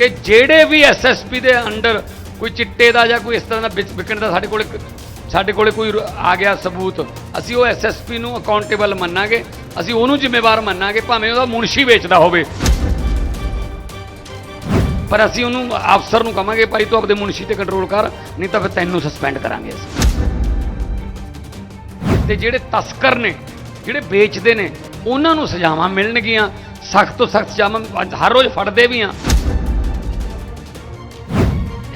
ਕਿ ਜਿਹੜੇ ਵੀ ਐਸਐਸਪੀ ਦੇ ਅੰਡਰ ਕੋਈ ਚਿੱਟੇ ਦਾ ਜਾਂ ਕੋਈ ਇਸ ਤਰ੍ਹਾਂ ਦਾ ਵਿਚ- ਵਿਕਣ ਦਾ ਸਾਡੇ ਕੋਲ ਸਾਡੇ ਕੋਲੇ ਕੋਈ ਆ ਗਿਆ ਸਬੂਤ, ਅਸੀਂ ਉਹ ਐਸਐਸਪੀ ਨੂੰ ਅਕਾਊਂਟੇਬਲ ਮੰਨਾਂਗੇ, ਅਸੀਂ ਉਹਨੂੰ ਜ਼ਿੰਮੇਵਾਰ ਮੰਨਾਂਗੇ, ਭਾਵੇਂ ਉਹਦਾ ਮੁਨਸ਼ੀ ਵੇਚਦਾ ਹੋਵੇ। ਪਰ ਅਸੀਂ ਉਹਨੂੰ ਅਫਸਰ ਨੂੰ ਕਹਾਂਗੇ ਭਾਈ ਤੂੰ ਆਪਦੇ ਮੁਨਸ਼ੀ ਤੇ ਕੰਟਰੋਲ ਕਰ, ਨਹੀਂ ਤਾਂ ਫਿਰ ਤੈਨੂੰ ਸਸਪੈਂਡ ਕਰਾਂਗੇ ਅਸੀਂ। ਤੇ ਜਿਹੜੇ ਤਸਕਰ ਨੇ, ਜਿਹੜੇ ਵੇਚਦੇ ਨੇ, ਉਹਨਾਂ ਨੂੰ ਸਜ਼ਾਵਾਂ ਮਿਲਣਗੀਆਂ, ਸਖਤ ਤੋਂ ਸਖਤ ਸਜ਼ਾਵਾਂ ਹਰ ਰੋਜ਼ ਫੜਦੇ ਵੀ ਆ।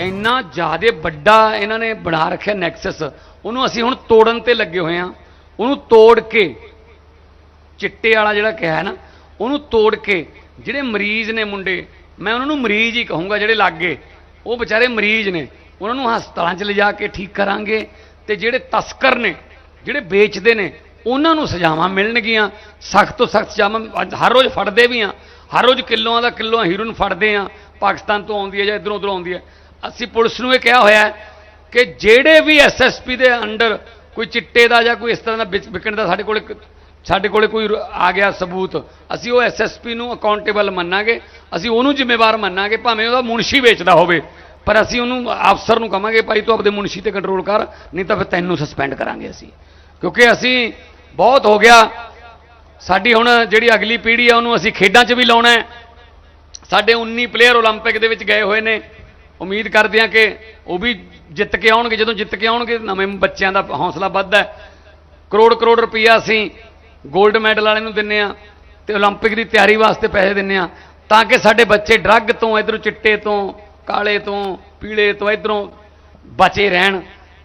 ਇੰਨਾ ਜ਼ਿਆਦਾ ਵੱਡਾ ਇਹਨਾਂ ਨੇ ਬਣਾ ਰੱਖਿਆ ਨੈਕਸਸ। ਉਹਨੂੰ ਅਸੀਂ ਹੁਣ ਤੋੜਨ ਤੇ ਲੱਗੇ ਹੋਏ ਆ ਉਹਨੂੰ ਤੋੜ ਕੇ ਚਿੱਟੇ ਵਾਲਾ ਜਿਹੜਾ ਕਿਹਾ ਹੈ ਨਾ, ਉਹਨੂੰ ਤੋੜ ਕੇ ਜਿਹੜੇ ਮਰੀਜ਼ ਨੇ ਮੁੰਡੇ, ਮੈਂ ਉਹਨਾਂ ਨੂੰ ਮਰੀਜ਼ ਹੀ ਕਹੂੰਗਾ ਜਿਹੜੇ ਲੱਗੇ। ਉਹ ਵਿਚਾਰੇ ਮਰੀਜ਼ ਨੇ। ਉਹਨਾਂ ਨੂੰ ਹਸਪਤਾਲਾਂ 'ਚ ਲਿਜਾ ਕੇ ਠੀਕ ਕਰਾਂਗੇ ਤੇ ਜਿਹੜੇ ਤਸਕਰ ਨੇ, ਜਿਹੜੇ ਵੇਚਦੇ ਨੇ, ਉਹਨਾਂ ਨੂੰ ਸਜ਼ਾਵਾਂ ਮਿਲਣਗੀਆਂ। ਸਖਤ ਤੋਂ ਸਖਤ ਸਜ਼ਾਵਾਂ ਅੱਜ ਹਰ ਰੋਜ਼ ਫੜਦੇ ਵੀ ਆ ਹਰ ਰੋਜ਼ ਕਿਲੋਆਂ ਦਾ ਕਿਲੋ ਹੀਰੋਇਨ ਫੜਦੇ ਆ ਪਾਕਿਸਤਾਨ ਤੋਂ ਆਉਂਦੀ ਹੈ ਜਾਂ ਇਧਰੋਂ ਉਧਰੋਂ ਆਉਂਦੀ ਹੈ। ਅਸੀਂ ਪੁਲਿਸ ਨੂੰ ਇਹ ਕਿਹਾ ਹੋਇਆ ਹੈ ਕਿ ਜਿਹੜੇ ਵੀ ਐਸਐਸਪੀ ਦੇ ਅੰਡਰ ਕੋਈ ਚਿੱਟੇ ਦਾ ਜਾਂ ਕੋਈ ਇਸ ਤਰ੍ਹਾਂ ਦਾ ਵਿਚ- ਵਿਕਣ ਦਾ ਸਾਡੇ ਕੋਲ ਸਾਡੇ ਕੋਲੇ ਕੋਈ ਰ- ਆ ਗਿਆ ਸਬੂਤ ਅਸੀਂ ਉਹ ਐਸਐਸਪੀ ਨੂੰ ਅਕਾਊਂਟੇਬਲ ਮੰਨਾਂਗੇ ਅਸੀਂ ਉਹਨੂੰ ਜ਼ਿੰਮੇਵਾਰ ਮੰਨਾਂਗੇ ਭਾਵੇਂ ਉਹਦਾ ਮੁਨਸ਼ੀ ਵੇਚਦਾ ਹੋਵੇ ਪਰ ਅਸੀਂ ਉਹਨੂੰ ਅਫਸਰ ਨੂੰ ਕਹਾਂਗੇ ਭਾਈ ਤੂੰ ਆਪਦੇ ਮੁਨਸ਼ੀ ਤੇ ਕੰਟਰੋਲ ਕਰ ਨਹੀਂ ਤਾਂ ਫਿਰ ਤੈਨੂੰ ਸਸਪੈਂਡ ਕਰਾਂਗੇ ਅਸੀਂ ਕਿਉਂਕਿ ਅਸੀਂ ਬਹੁਤ ਹੋ ਗਿਆ ਸਾਡੀ ਹੁਣ ਜਿਹੜੀ ਅਗਲੀ ਪੀੜ੍ਹੀ ਆ ਉਹਨੂੰ ਅਸੀਂ ਖੇਡਾਂ 'ਚ ਵੀ ਲਾਉਣਾ ਹੈ ਸਾਡੇ 19 ਪਲੇਅਰ 올림픽 ਦੇ ਵਿੱਚ ਗਏ ਹੋਏ ਨੇ ਉਮੀਦ ਕਰਦੇ ਆ ਕਿ ਉਹ ਵੀ ਜਿੱਤ ਕੇ ਆਉਣਗੇ। ਜਦੋਂ ਜਿੱਤ ਕੇ ਆਉਣਗੇ, ਨਵੇਂ ਬੱਚਿਆਂ ਦਾ ਹੌਸਲਾ ਵੱਧਦਾ ਕਰੋੜ ਕਰੋੜ ਰੁਪਈਆ ਅਸੀਂ 골ਡ ਮੈਡਲ ਵਾਲੇ ਨੂੰ ਦਿੰਨੇ ਆ ਤੇ 올림픽 ਦੀ ਤਿਆਰੀ ਵਾਸਤੇ ਪੈਸੇ ਦਿੰਨੇ ਆ ਤਾਂ ਕਿ ਸਾਡੇ ਬੱਚੇ ਡਰੱਗ ਤੋਂ, ਇਧਰੋਂ ਚਿੱਟੇ ਤੋਂ, ਕਾਲੇ ਤੋਂ, ਪੀਲੇ ਤੋਂ, ਇਧਰੋਂ ਬਚੇ ਰਹਿਣ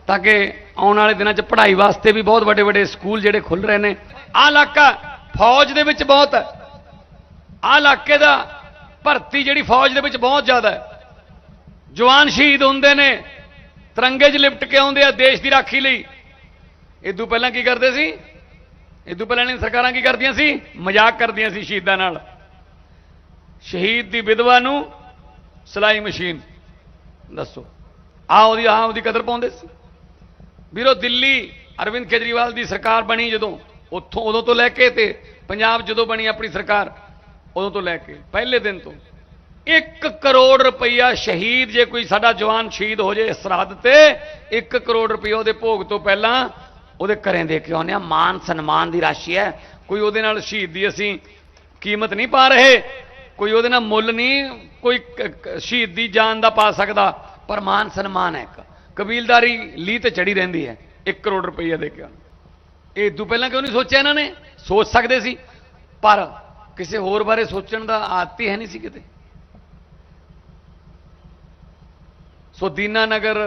ਤਾਂ ਕਿ ਆਉਣ ਵਾਲੇ ਦਿਨਾਂ 'ਚ ਪੜ੍ਹਾਈ ਵਾਸਤੇ ਵੀ ਬਹੁਤ ਵੱਡੇ ਵੱਡੇ ਸਕੂਲ ਜਿਹੜੇ ਖੁੱਲ ਰਹੇ ਨੇ। ਆਹ ਇਲਾਕਾ ਫੌਜ ਦੇ ਵਿੱਚ ਬਹੁਤ ਹੈ। ਆਹ ਇਲਾਕੇ ਦਾ ਭਰਤੀ ਜਿਹੜੀ ਫੌਜ ਦੇ ਵਿੱਚ ਬਹੁਤ ਜ਼ਿਆਦਾ ਹੈ। ਜਵਾਨ ਸ਼ਹੀਦ ਹੁੰਦੇ ਨੇ, ਤਿਰੰਗੇ 'ਚ ਲਿਪਟ ਕੇ ਆਉਂਦੇ ਆ ਦੇਸ਼ ਦੀ ਰਾਖੀ ਲਈ। ਇਦੋਂ ਪਹਿਲਾਂ ਕੀ ਕਰਦੇ ਸੀ? ਇਦੋਂ ਪਹਿਲਾਂ ਨੇ ਸਰਕਾਰਾਂ ਕੀ ਕਰਦੀਆਂ ਸੀ? ਮਜ਼ਾਕ ਕਰਦੀਆਂ ਸੀ ਸ਼ਹੀਦਾਂ ਨਾਲ। ਸ਼ਹੀਦ ਦੀ ਵਿਧਵਾ ਨੂੰ ਸਲਾਈ ਮਸ਼ੀਨ, ਦੱਸੋ। ਆ ਉਹਦੀ ਆ ਉਹਦੀ ਕਦਰ ਪਾਉਂਦੇ ਸੀ। ਵੀਰੋ, ਦਿੱਲੀ ਅਰਵਿੰਦ ਕੇਜਰੀਵਾਲ ਦੀ ਸਰਕਾਰ ਬਣੀ ਜਦੋਂ, ਉੱਥੋਂ ਉਦੋਂ ਤੋਂ ਲੈ ਕੇ ਤੇ ਪੰਜਾਬ ਜਦੋਂ ਬਣੀ ਆਪਣੀ ਸਰਕਾਰ, ਉਦੋਂ ਤੋਂ ਲੈ ਕੇ, ਪਹਿਲੇ ਦਿਨ ਤੋਂ। 1 ਕਰੋੜ ਰੁਪਈਆ ਸ਼ਹੀਦ ਜੇ ਕੋਈ ਸਾਡਾ ਜਵਾਨ ਸ਼ਹੀਦ ਹੋ ਜੇ ਸਰਹੱਦ ਤੇ 1 ਕਰੋੜ ਰੁਪਈਆ ਉਹਦੇ ਭੋਗ ਤੋਂ ਪਹਿਲਾਂ ਉਹਦੇ ਘਰੇ ਦੇ ਕੇ ਆਉਂਦੇ ਆ ਮਾਨ ਸਨਮਾਨ ਦੀ ਰਾਸ਼ੀ ਹੈ। ਕੋਈ ਉਹਦੇ ਨਾਲ ਸ਼ਹੀਦ ਦੀ ਅਸੀਂ ਕੀਮਤ ਨਹੀਂ ਪਾ ਰਹੇ। ਕੋਈ ਉਹਦੇ ਨਾਲ ਮੁੱਲ ਨਹੀਂ, ਕੋਈ ਸ਼ਹੀਦ ਦੀ ਜਾਨ ਦਾ ਪਾ ਸਕਦਾ। ਪਰ ਮਾਨ ਸਨਮਾਨ ਹੈ ਇੱਕ। ਕਬੀਲਦਾਰੀ ਲੀ ਤੇ ਚੜੀ ਰਹਿੰਦੀ ਹੈ। 1 ਕਰੋੜ ਰੁਪਈਆ ਦੇ ਕੇ ਆਉਣਾ। ਇਹ ਤੋਂ ਪਹਿਲਾਂ ਕਿਉਂ ਨਹੀਂ ਸੋਚਿਆ ਇਹਨਾਂ ਨੇ? ਸੋਚ ਸਕਦੇ ਸੀ। ਪਰ ਕਿਸੇ ਹੋਰ ਬਾਰੇ ਸੋਚਣ ਦਾ ਆਦਤ ਹੀ ਹੈ ਨਹੀਂ ਸੀ ਕਿਤੇ। ਸੋ ਦੀਨਾ ਨਗਰ,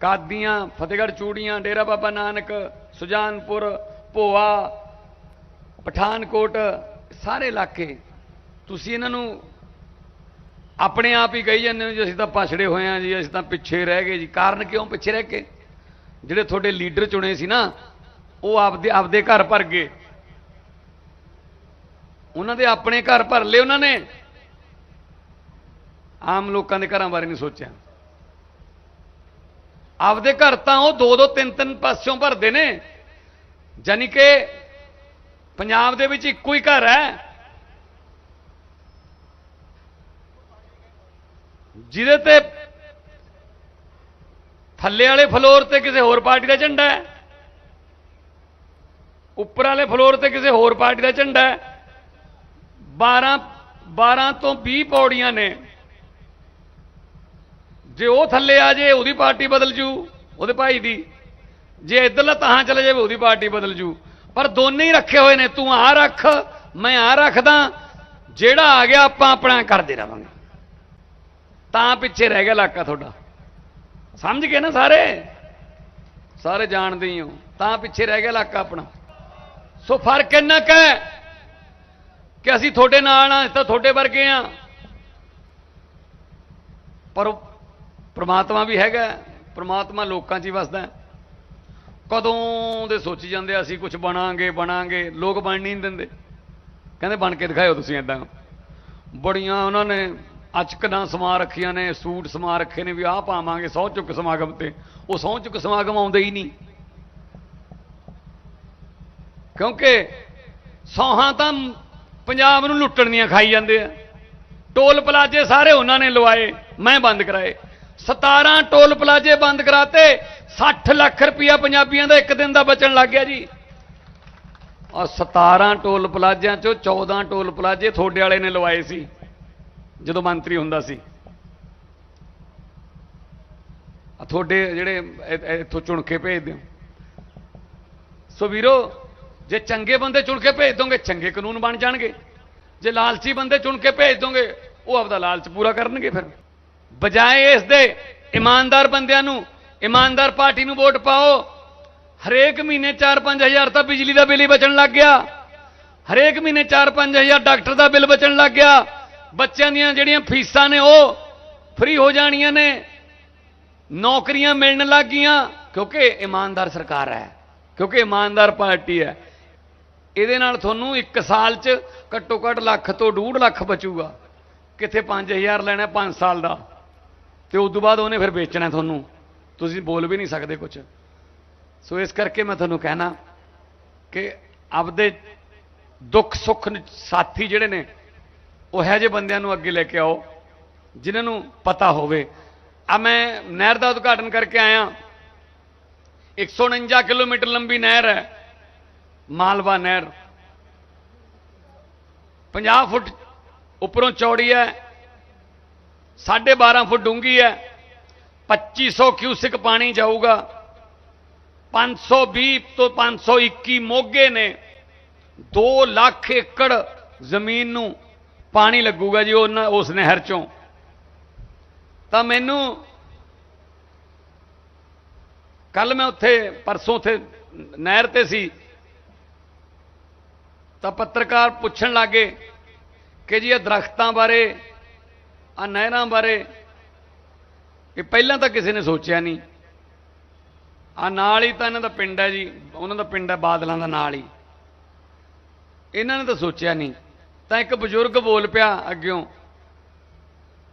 ਕਾਦੀਆਂ, ਫਤਿਹਗੜ੍ਹ ਚੂੜੀਆਂ, ਡੇਰਾ ਬਾਬਾ ਨਾਨਕ, ਸੁਜਾਨਪੁਰ, ਭੋਆ, ਪਠਾਨਕੋਟ, ਸਾਰੇ ਇਲਾਕੇ, ਤੁਸੀਂ ਇਹਨਾਂ ਨੂੰ ਆਪਣੇ ਆਪ ਹੀ ਕਹੀ ਜਾਂਦੇ ਹੋ ਜੀ, ਅਸੀਂ ਤਾਂ ਪਛੜੇ ਹੋਏ ਆ ਜੀ, ਅਸੀਂ ਤਾਂ ਪਿੱਛੇ ਰਹਿ ਗਏ ਜੀ। ਕਾਰਨ ਕਿਉਂ ਪਿੱਛੇ ਰਹਿ ਕੇ? ਜਿਹੜੇ ਤੁਹਾਡੇ ਲੀਡਰ ਚੁਣੇ ਸੀ ਨਾ, ਉਹ ਆਪਦੇ ਆਪਦੇ ਘਰ ਭਰ ਗਏ। ਉਹਨਾਂ ਦੇ ਆਪਣੇ ਘਰ ਭਰ ਲਏ ਉਹਨਾਂ ਨੇ। ਆਮ ਲੋਕਾਂ ਦੇ ਘਰਾਂ ਬਾਰੇ ਨਹੀਂ ਸੋਚਿਆ। ਆਪਦੇ ਘਰ ਤਾਂ ਉਹ ਦੋ ਦੋ ਤਿੰਨ ਤਿੰਨ ਪਾਸਿਓਂ ਭਰਦੇ ਨੇ। ਜਾਨੀ ਕਿ ਪੰਜਾਬ ਦੇ ਵਿੱਚ ਇੱਕੋ ਹੀ ਘਰ ਹੈ। ਜਿਹਦੇ ਤੇ ਥੱਲੇ ਵਾਲੇ ਫਲੋਰ ਤੇ ਕਿਸੇ ਹੋਰ ਪਾਰਟੀ ਦਾ ਝੰਡਾ ਹੈ। ਉੱਪਰ ਵਾਲੇ ਫਲੋਰ ਤੇ ਕਿਸੇ ਹੋਰ ਪਾਰਟੀ ਦਾ ਝੰਡਾ ਹੈ। 12 12 ਤੋਂ 20 ਪੌੜੀਆਂ ਨੇ। ਜੇ ਉਹ ਥੱਲੇ ਆ ਜੇ, ਉਹਦੀ ਪਾਰਟੀ ਬਦਲ ਜੂ, ਉਹਦੇ ਭਾਈ ਦੀ। ਜੇ ਇੱਧਰਲਾ ਤਾਂ ਚਲੇ ਜਾਵੇ, ਉਹਦੀ ਪਾਰਟੀ ਬਦਲ ਜੂ। ਪਰ ਦੋਨੇ ਹੀ ਰੱਖੇ ਹੋਏ ਨੇ, ਤੂੰ ਆ ਰੱਖ, ਮੈਂ ਆ ਰੱਖਦਾ। ਜਿਹੜਾ ਆ ਗਿਆ, ਆਪਾਂ ਆਪਣਾ ਕਰਦੇ ਰਵਾਂਗੇ ਤਾਂ ਪਿੱਛੇ ਰਹਿ ਗਿਆ ਇਲਾਕਾ ਤੁਹਾਡਾ। ਸਮਝ ਗਏ ਨਾ ਸਾਰੇ? ਸਾਰੇ ਜਾਣਦੇ ਹੀ ਹੋ। ਤਾਂ ਪਿੱਛੇ ਰਹਿ ਗਿਆ ਇਲਾਕਾ ਆਪਣਾ। ਸੋ ਫ਼ਰਕ ਇੰਨਾ ਕੁ ਕਿ ਅਸੀਂ ਤੁਹਾਡੇ ਨਾਲ ਆ ਤਾਂ ਤੁਹਾਡੇ ਵਰਗੇ ਆ ਪਰ ਉਹ ਪ੍ਰਮਾਤਮਾ ਵੀ ਹੈਗਾ ਹੈ। ਪ੍ਰਮਾਤਮਾ ਲੋਕਾਂ 'ਚ ਹੀ ਵਸਦਾ ਕਦੋਂ ਦੇ ਸੋਚੀ ਜਾਂਦੇ ਅਸੀਂ ਕੁਝ ਬਣਾਂਗੇ ਬਣਾਂਗੇ, ਲੋਕ ਬਣ ਨਹੀਂ ਦਿੰਦੇ। ਕਹਿੰਦੇ ਬਣ ਕੇ ਦਿਖਾਇਓ ਤੁਸੀਂ ਇਦਾਂ ਬੜੀਆਂ ਉਹਨਾਂ ਨੇ ਅਚਕਦਾਂ ਸਮਾ ਰੱਖੀਆਂ ਨੇ, ਸੂਟ ਸਮਾ ਰੱਖੇ ਨੇ ਵੀ ਆਹ ਪਾਵਾਂਗੇ ਸਹੁੰ ਚੁੱਕ ਸਮਾਗਮ ਤੇ। ਉਹ ਸਹੁੰ ਚੁੱਕ ਸਮਾਗਮ ਆਉਂਦੇ ਹੀ ਨਹੀਂ। ਕਿਉਂਕਿ ਸੌਹਾਂ ਤਾਂ ਪੰਜਾਬ ਨੂੰ ਲੁੱਟਣ ਦੀਆਂ ਖਾਈ ਜਾਂਦੇ ਆ। ਟੋਲ ਪਲਾਜੇ ਸਾਰੇ ਉਹਨਾਂ ਨੇ ਲਵਾਏ, ਮੈਂ ਬੰਦ ਕਰਾਏ। 17 ਟੋਲ ਪਲਾਜੇ ਬੰਦ ਕਰਾਤੇ 60 ਲੱਖ ਰੁਪਇਆ ਪੰਜਾਬੀਆਂ ਦਾ ਇੱਕ ਦਿਨ ਦਾ ਬਚਣ ਲੱਗ ਗਿਆ ਜੀ। ਔਰ 17 ਟੋਲ ਪਲਾਜਿਆਂ ਚੋਂ 14 ਟੋਲ ਪਲਾਜੇ ਤੁਹਾਡੇ ਵਾਲੇ ਨੇ ਲਵਾਏ ਸੀ, ਜਦੋਂ ਮੰਤਰੀ ਹੁੰਦਾ ਸੀ। ਤੁਹਾਡੇ ਜਿਹੜੇ ਇੱਥੋਂ ਚੁਣ ਕੇ ਭੇਜ ਦਿਓ ਸੋ ਵੀਰੋ, ਜੇ ਚੰਗੇ ਬੰਦੇ ਚੁਣ ਕੇ ਭੇਜ ਦੋਗੇ, ਚੰਗੇ ਕਾਨੂੰਨ ਬਣ ਜਾਣਗੇ। ਜੇ ਲਾਲਚੀ ਬੰਦੇ ਚੁਣ ਕੇ ਭੇਜ ਦੋਗੇ, ਉਹ ਆਪਦਾ ਲਾਲਚ ਪੂਰਾ ਕਰਨਗੇ ਫਿਰ। ਬਜਾਏ ਇਸ ਦੇ ਇਮਾਨਦਾਰ ਬੰਦਿਆਂ ਨੂੰ, ਇਮਾਨਦਾਰ ਪਾਰਟੀ ਨੂੰ ਵੋਟ ਪਾਓ। ਹਰੇਕ ਮਹੀਨੇ 4-5000 ਤਾਂ ਬਿਜਲੀ ਦਾ ਬਿੱਲ ਹੀ ਬਚਣ ਲੱਗ ਗਿਆ। ਹਰੇਕ ਮਹੀਨੇ 4-5000 ਡਾਕਟਰ ਦਾ ਬਿੱਲ ਬਚਣ ਲੱਗ ਗਿਆ। ਬੱਚਿਆਂ ਦੀਆਂ ਜਿਹੜੀਆਂ ਫੀਸਾਂ ਨੇ ਉਹ ਫ੍ਰੀ ਹੋ ਜਾਣੀਆਂ ਨੇ। ਨੌਕਰੀਆਂ ਮਿਲਣ ਲੱਗ ਗਈਆਂ, ਕਿਉਂਕਿ ਇਮਾਨਦਾਰ ਸਰਕਾਰ ਹੈ, ਕਿਉਂਕਿ ਇਮਾਨਦਾਰ ਪਾਰਟੀ ਹੈ। ਇਹਦੇ ਨਾਲ ਤੁਹਾਨੂੰ 1 ਸਾਲ 'ਚ ਘੱਟੋ ਘੱਟ ਲੱਖ ਤੋਂ 2.5 ਲੱਖ ਬਚੂਗਾ। ਕਿੱਥੇ 5000 ਲੈਣਾ 5 ਸਾਲ ਦਾ। ਤੇ ਉਸ ਤੋਂ ਬਾਅਦ ਉਹਨੇ ਫਿਰ ਵੇਚਣਾ ਤੁਹਾਨੂੰ। ਤੁਸੀਂ ਬੋਲ ਵੀ ਨਹੀਂ ਸਕਦੇ ਕੁਝ ਸੋ ਇਸ ਕਰਕੇ ਮੈਂ ਤੁਹਾਨੂੰ ਕਹਿਣਾ ਕਿ ਆਪਦੇ ਦੁੱਖ, ਸੁੱਖ ਸਾਥੀ ਜਿਹੜੇ ਨੇ, ਉਹ ਇਹੋ ਜਿਹੇ ਬੰਦਿਆਂ ਨੂੰ ਅੱਗੇ ਲੈ ਕੇ ਆਓ, ਜਿਨ੍ਹਾਂ ਨੂੰ ਪਤਾ ਹੋਵੇ। ਆ ਮੈਂ ਨਹਿਰ ਦਾ ਉਦਘਾਟਨ ਕਰਕੇ ਆਇਆ। 149 ਕਿਲੋਮੀਟਰ ਲੰਬੀ ਨਹਿਰ ਹੈ, ਮਾਲਵਾ ਨਹਿਰ। 50 ਫੁੱਟ ਉੱਪਰੋਂ ਚੌੜੀ ਹੈ 12.5 ਫੁੱਟ ਡੂੰਘੀ ਹੈ 2500 ਕਿਊਸਿਕ ਪਾਣੀ ਜਾਊਗਾ 520 ਤੋਂ 521 ਮੋਗੇ ਨੇ 2 ਲੱਖ ਏਕੜ ਜ਼ਮੀਨ ਨੂੰ ਪਾਣੀ ਲੱਗੂਗਾ ਜੀ ਉਹਨਾਂ ਉਸ ਨਹਿਰ ਚੋਂ। ਤਾਂ ਮੈਨੂੰ ਕੱਲ ਮੈਂ ਉੱਥੇ ਪਰਸੋਂ ਉੱਥੇ ਨਹਿਰ ਤੇ ਸੀ, ਤਾਂ ਪੱਤਰਕਾਰ ਪੁੱਛਣ ਲੱਗੇ ਕਿ ਜੀ ਇਹ ਦਰਖਤਾਂ ਬਾਰੇ ਆ ਨਹਿਰਾਂ ਬਾਰੇ ਇਹ ਪਹਿਲਾਂ ਤਾਂ ਕਿਸੇ ਨੇ ਸੋਚਿਆ ਨਹੀਂ। ਆ ਨਾਲ ਹੀ ਤਾਂ ਇਹਨਾਂ ਦਾ ਪਿੰਡ ਹੈ ਜੀ, ਉਹਨਾਂ ਦਾ ਪਿੰਡ ਹੈ ਬਾਦਲਾਂ ਦਾ ਨਾਲ ਹੀ। ਇਹਨਾਂ ਨੇ ਤਾਂ ਸੋਚਿਆ ਨਹੀਂ। ਤਾਂ ਇੱਕ ਬਜ਼ੁਰਗ ਬੋਲ ਪਿਆ ਅੱਗਿਓਂ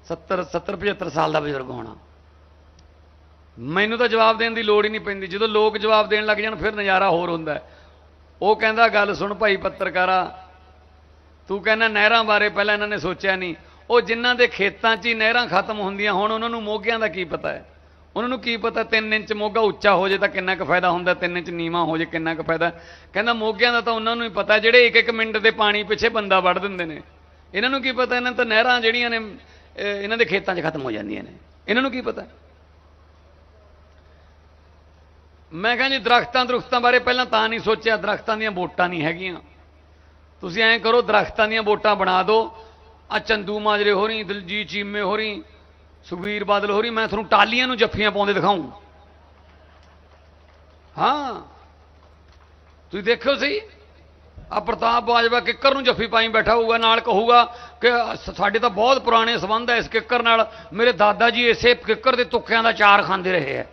70 70 75 ਸਾਲ ਦਾ ਬਜ਼ੁਰਗ ਹੋਣਾ। ਮੈਨੂੰ ਤਾਂ ਜਵਾਬ ਦੇਣ ਦੀ ਲੋੜ ਹੀ ਨਹੀਂ ਪੈਂਦੀ। ਜਦੋਂ ਲੋਕ ਜਵਾਬ ਦੇਣ ਲੱਗ ਜਾਣ, ਫਿਰ ਨਜ਼ਾਰਾ ਹੋਰ ਹੁੰਦਾ ਉਹ ਕਹਿੰਦਾ, ਗੱਲ ਸੁਣ ਭਾਈ ਪੱਤਰਕਾਰਾ, ਤੂੰ ਕਹਿੰਦਾ ਨਹਿਰਾਂ ਬਾਰੇ ਪਹਿਲਾਂ ਇਹਨਾਂ ਨੇ ਸੋਚਿਆ ਨਹੀਂ। ਉਹ ਜਿਨ੍ਹਾਂ ਦੇ ਖੇਤਾਂ 'ਚ ਹੀ ਨਹਿਰਾਂ ਖਤਮ ਹੁੰਦੀਆਂ, ਹੁਣ ਉਹਨਾਂ ਨੂੰ ਮੋਗਿਆਂ ਦਾ ਕੀ ਪਤਾ ਹੈ? ਉਹਨਾਂ ਨੂੰ ਕੀ ਪਤਾ 3 ਇੰਚ ਮੋਗਾ ਉੱਚਾ ਹੋ ਜੇ ਤਾਂ ਕਿੰਨਾ ਕੁ ਫਾਇਦਾ ਹੁੰਦਾ 3 ਇੰਚ ਨੀਵਾ ਹੋ ਜੇ ਕਿੰਨਾ ਕੁ ਫਾਇਦਾ? ਕਹਿੰਦਾ ਮੋਗਿਆਂ ਦਾ ਤਾਂ ਉਹਨਾਂ ਨੂੰ ਹੀ ਪਤਾ ਜਿਹੜੇ ਇੱਕ ਇੱਕ ਮਿੰਟ ਦੇ ਪਾਣੀ ਪਿੱਛੇ ਬੰਦਾ ਵੜ ਦਿੰਦੇ ਨੇ। ਇਹਨਾਂ ਨੂੰ ਕੀ ਪਤਾ, ਇਹਨਾਂ ਤਾਂ ਨਹਿਰਾਂ ਜਿਹੜੀਆਂ ਨੇ ਇਹਨਾਂ ਦੇ ਖੇਤਾਂ 'ਚ ਖਤਮ ਹੋ ਜਾਂਦੀਆਂ ਨੇ। ਇਹਨਾਂ ਨੂੰ ਕੀ ਪਤਾ? ਮੈਂ ਕਹਿੰਦਾ ਜੀ, ਦਰਖਤਾਂ ਦਰਖਤਾਂ ਬਾਰੇ ਪਹਿਲਾਂ ਤਾਂ ਨਹੀਂ ਸੋਚਿਆ, ਦਰਖਤਾਂ ਦੀਆਂ ਵੋਟਾਂ ਨਹੀਂ ਹੈਗੀਆਂ। ਤੁਸੀਂ ਐਂ ਕਰੋ, ਦਰਖਤਾਂ ਦੀਆਂ ਵੋਟਾਂ ਬਣਾ ਦਿਓ ਆ ਚੰਦੂ ਮਾਜਰੇ ਹੋਰੀ ਦਿਲਜੀਤ ਚੀਮੇ ਹੋ ਰਹੀ ਸੁਖਵੀਰ ਬਾਦਲ ਹੋ ਰਹੀ, ਮੈਂ ਤੁਹਾਨੂੰ ਟਾਲੀਆਂ ਨੂੰ ਜੱਫੀਆਂ ਪਾਉਂਦੇ ਦਿਖਾਉਂ। ਹਾਂ, ਤੁਸੀਂ ਦੇਖਿਓ ਸਹੀ ਆ ਪ੍ਰਤਾਪ ਬਾਜਵਾ ਕਿੱਕਰ ਨੂੰ ਜੱਫੀ ਪਾਈ ਬੈਠਾ ਹੋਊਗਾ, ਨਾਲ ਕਹੂਗਾ ਕਿ ਸਾਡੇ ਤਾਂ ਬਹੁਤ ਪੁਰਾਣੇ ਸਬੰਧ ਹੈ ਇਸ ਕਿੱਕਰ ਨਾਲ। ਮੇਰੇ ਦਾਦਾ ਜੀ ਇਸੇ ਕਿੱਕਰ ਦੇ ਤੁੱਕਿਆਂ ਦਾ ਚਾਰ ਖਾਂਦੇ ਰਹੇ ਹੈ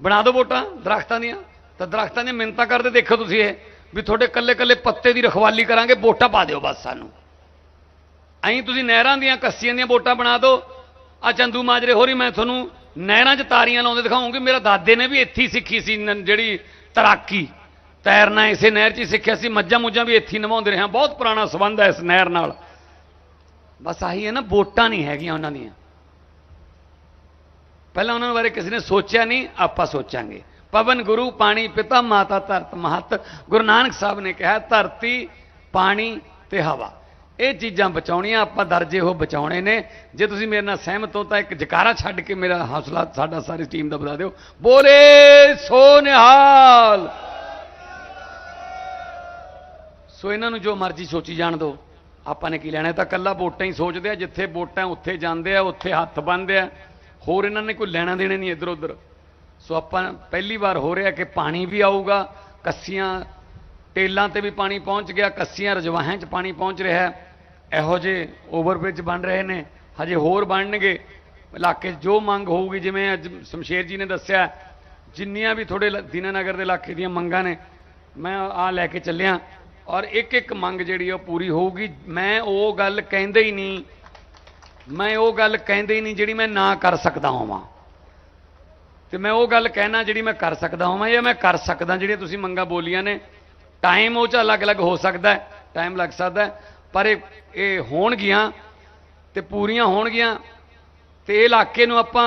ਬਣਾ ਦਿਓ ਵੋਟਾਂ ਦਰਖਤਾਂ ਦੀਆਂ। ਤਾਂ ਦਰਖਤਾਂ ਦੀਆਂ ਮਿੰਨਤਾਂ ਕਰਦੇ ਦੇਖੋ ਤੁਸੀਂ ਇਹ। ਵੀ ਤੁਹਾਡੇ ਕੱਲੇ ਕੱਲੇ ਪੱਤੇ ਦੀ ਰਖਵਾਲੀ ਕਰਾਂਗੇ, ਵੋਟਾਂ ਪਾ ਦਿਓ ਬਸ ਸਾਨੂੰ। ਐਂ ਤੁਸੀਂ ਨਹਿਰਾਂ ਦੀਆਂ, ਕੱਸੀਆਂ ਦੀਆਂ ਵੋਟਾਂ ਬਣਾ ਦਿਓ। ਆ ਚੰਦੂ ਮਾਜਰੇ ਹੋਰੀ, ਮੈਂ ਤੁਹਾਨੂੰ ਨਹਿਰਾਂ 'ਚ ਤਾਰੀਆਂ ਲਾਉਂਦੇ ਦਿਖਾਉਂਗੀ। ਮੇਰਾ ਦਾਦੇ ਨੇ ਵੀ ਇੱਥੇ ਸਿੱਖੀ ਸੀ ਜਿਹੜੀ ਤੈਰਾਕੀ। ਤੈਰਨਾ ਇਸੇ ਨਹਿਰ 'ਚ ਹੀ ਸਿੱਖਿਆ ਸੀ, ਮੱਝਾਂ ਮੁੱਝਾਂ ਵੀ ਇੱਥੇ ਹੀ ਨਵਾਉਂਦੇ ਰਹੇ ਹਾਂ। ਬਹੁਤ ਪੁਰਾਣਾ ਸਬੰਧ ਹੈ ਇਸ ਨਹਿਰ ਨਾਲ। ਬਸ ਆਹੀ ਹੈ ਨਾ, ਵੋਟਾਂ ਨਹੀਂ ਹੈਗੀਆਂ ਉਹਨਾਂ ਦੀਆਂ। ਪਹਿਲਾਂ ਉਹਨਾਂ ਬਾਰੇ ਕਿਸੇ ਨੇ ਸੋਚਿਆ ਨਹੀਂ, ਆਪਾਂ ਸੋਚਾਂਗੇ। ਪਵਨ ਗੁਰੂ ਪਾਣੀ ਪਿਤਾ ਮਾਤਾ ਧਰਤ ਮਹਤ। ਗੁਰੂ ਨਾਨਕ ਸਾਹਿਬ ਨੇ ਕਿਹਾ, ਧਰਤੀ, ਪਾਣੀ ਤੇ ਹਵਾ। ਇਹ ਚੀਜ਼ਾਂ ਬਚਾਉਣੀਆਂ, ਆਪਾਂ ਦਰਜੇ ਉਹ ਬਚਾਉਣੇ ਨੇ। ਜੇ ਤੁਸੀਂ ਮੇਰੇ ਨਾਲ ਸਹਿਮਤ ਹੋ ਤਾਂ ਇੱਕ ਜਕਾਰਾ ਛੱਡ ਕੇ ਮੇਰਾ ਹੌਸਲਾ ਸਾਡਾ ਸਾਰੀ ਟੀਮ ਦਾ ਵਧਾ ਦਿਓ। ਬੋਲੇ ਸੋ ਨਿਹਾਲ। ਸੋ ਇਹਨਾਂ ਨੂੰ ਜੋ ਮਰਜ਼ੀ ਸੋਚੀ ਜਾਣ ਦਿਓ ਆਪਾਂ ਨੇ ਕੀ ਲੈਣਾ ਤਾਂ ਕੱਲਾ ਵੋਟਾਂ ਹੀ ਸੋਚਦੇ ਆ, ਜਿੱਥੇ ਵੋਟਾਂ ਉੱਥੇ ਜਾਂਦੇ ਆ, ਉੱਥੇ ਹੱਥ ਬੰਨਦੇ ਆ। ਹੋਰ ਇਹਨਾਂ ਨੇ ਕੋਈ ਲੈਣਾ ਦੇਣਾ ਨਹੀਂ ਇੱਧਰ ਉੱਧਰ ਸੋ ਆਪਾਂ ਪਹਿਲੀ ਵਾਰ ਹੋ ਰਿਹਾ ਕਿ ਪਾਣੀ ਵੀ ਆਊਗਾ, ਕੱਸੀਆਂ, ਟੇਲਾਂ ਤੇ ਵੀ ਪਾਣੀ ਪਹੁੰਚ ਗਿਆ, ਕੱਸੀਆਂ ਰਜਵਾਹਾਂ 'ਚ ਪਾਣੀ ਪਹੁੰਚ ਰਿਹਾ ਹੈ। ਇਹੋ ਜਿਹੇ ਓਵਰਬ੍ਰਿਜ ਬਣ ਰਹੇ ਨੇ, ਹਜੇ ਹੋਰ ਬਣਨਗੇ। ਇਲਾਕੇ 'ਚ ਜੋ ਮੰਗ ਹੋਊਗੀ, ਜਿਵੇਂ ਅੱਜ ਸ਼ਮਸ਼ੇਰ ਜੀ ਨੇ ਦੱਸਿਆ, ਜਿੰਨੀਆਂ ਵੀ ਤੁਹਾਡੇ ਦੀਨਾਨਗਰ ਦੇ ਇਲਾਕੇ ਦੀਆਂ ਮੰਗਾਂ ਨੇ, ਮੈਂ ਆ ਲੈ ਕੇ ਚੱਲਿਆ। ਔਰ ਇੱਕ ਇੱਕ ਮੰਗ ਜਿਹੜੀ ਉਹ ਪੂਰੀ ਹੋਊਗੀ। ਮੈਂ ਉਹ ਗੱਲ ਕਹਿੰਦੇ ਹੀ ਨਹੀਂ, ਮੈਂ ਉਹ ਗੱਲ ਕਹਿੰਦੇ ਹੀ ਨਹੀਂ ਜਿਹੜੀ ਮੈਂ ਨਾ ਕਰ ਸਕਦਾ ਹੋਵਾਂ। ਤੇ ਮੈਂ ਉਹ ਗੱਲ ਕਹਿਣਾ ਜਿਹੜੀ ਮੈਂ ਕਰ ਸਕਦਾ ਹੋਵਾਂ ਜਾਂ ਮੈਂ ਕਰ ਸਕਦਾ ਜਿਹੜੀਆਂ ਤੁਸੀਂ ਮੰਗਾਂ ਬੋਲੀਆਂ ਨੇ। ਟਾਈਮ ਉਹ ਚ ਅਲੱਗ-ਅਲੱਗ ਹੋ ਸਕਦਾ ਟਾਈਮ ਲੱਗ ਸਕਦਾ ਪਰ ਇਹ ਇਹ ਹੋਣਗੀਆਂ ਤੇ ਪੂਰੀਆਂ ਹੋਣਗੀਆਂ ਤੇ ਇਹ ਇਲਾਕੇ ਨੂੰ ਆਪਾਂ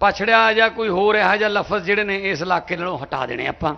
ਪਛੜਿਆ ਜਾਂ ਕੋਈ ਹੋਰ ਇਹੋ ਜਿਹਾ ਲਫ਼ਜ਼ ਜਿਹੜੇ ਨੇ ਇਸ ਇਲਾਕੇ ਨਾਲੋਂ ਹਟਾ ਦੇਣੇ ਆਪਾਂ।